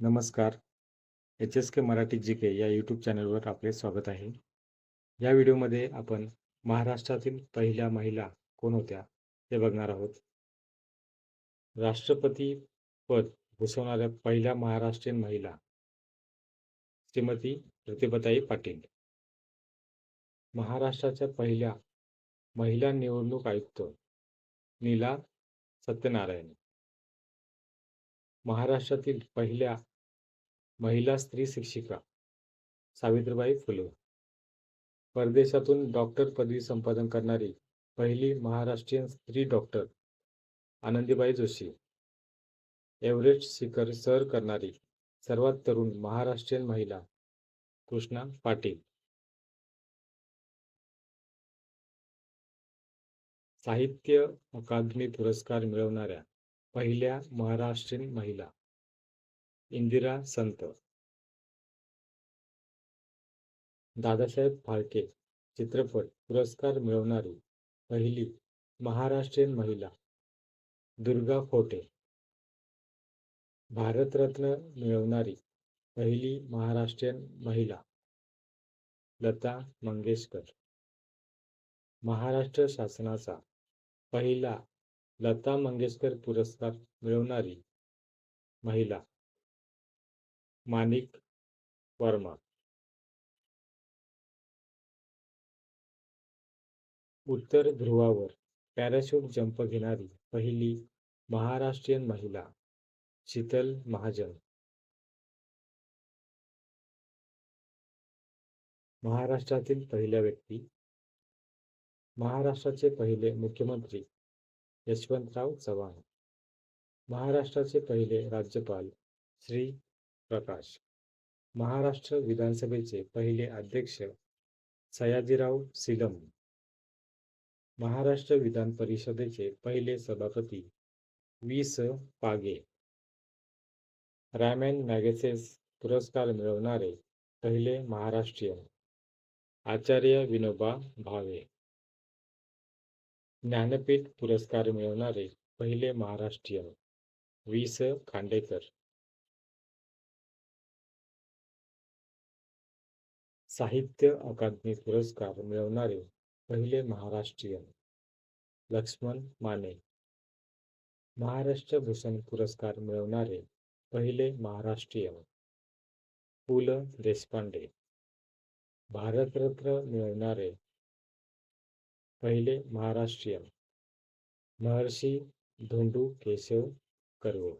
नमस्कार. H S K Marathi G K या YouTube चॅनलवर आपले स्वागत आहे. या व्हिडिओमध्ये आपण महाराष्ट्रातील पहिल्या महिला कोण होत्या ते बघणार आहोत. राष्ट्रपती पद भूषवणाऱ्या पहिल्या महाराष्ट्रीयन महिला श्रीमती प्रतिभाताई पाटील. महाराष्ट्राच्या पहिल्या महिला निवडणूक आयुक्त नीला सत्यनारायण. महाराष्ट्रातील पहिल्या महिला स्त्री शिक्षिका सावित्रीबाई फुले. परदेशातून डॉक्टर पदवी संपादन करणारी पहिली महाराष्ट्रीयन स्त्री डॉक्टर आनंदीबाई जोशी. एव्हरेस्ट शिखर सर करणारी सर्वात तरुण महाराष्ट्रीयन महिला कृष्णा पाटील. साहित्य अकादमी पुरस्कार मिळवणाऱ्या पहिल्या महाराष्ट्रीयन महिला. इंदिरा संत. दादासाहेब फाळके. चित्रपट पुरस्कार मिळवणारी पहिली महाराष्ट्रीयन महिला. दुर्गा खोटे. भारतरत्न मिळवणारी पहिली महाराष्ट्रीयन महिला. लता मंगेशकर. महाराष्ट्र शासनाचा पहिला लता मंगेशकर पुरस्कार मिळवणारी महिला माणिक वर्मा. उत्तर ध्रुवावर पॅराशूट जंप घेणारी पहिली महाराष्ट्रीयन महिला शीतल महाजन. महाराष्ट्रातील पहिल्या व्यक्ती महाराष्ट्राचे पहिले मुख्यमंत्री यशवंतराव चव्हाण. महाराष्ट्राचे पहिले राज्यपाल श्री प्रकाश. महाराष्ट्र विधानसभेचे पहिले अध्यक्ष सयाजीराव सिलम. महाराष्ट्र विधान परिषदेचे पहिले सभापती वी स. पागे. रॅमॅन मॅगसेस पुरस्कार मिळवणारे पहिले महाराष्ट्रीयन आचार्य विनोबा भावे. ज्ञानपीठ पुरस्कार मिळवणारे पहिले महाराष्ट्रीयन वी स खांडेकर. साहित्य अकादमी पुरस्कार मिळवणारे पहिले महाराष्ट्रीयन लक्ष्मण माने. महाराष्ट्र भूषण पुरस्कार मिळवणारे पहिले महाराष्ट्रीयन पु. ल. देशपांडे. भारतरत्न मिळवणारे पहिले महाराष्ट्रीयन महर्षी धोंडू केशव कर्वे.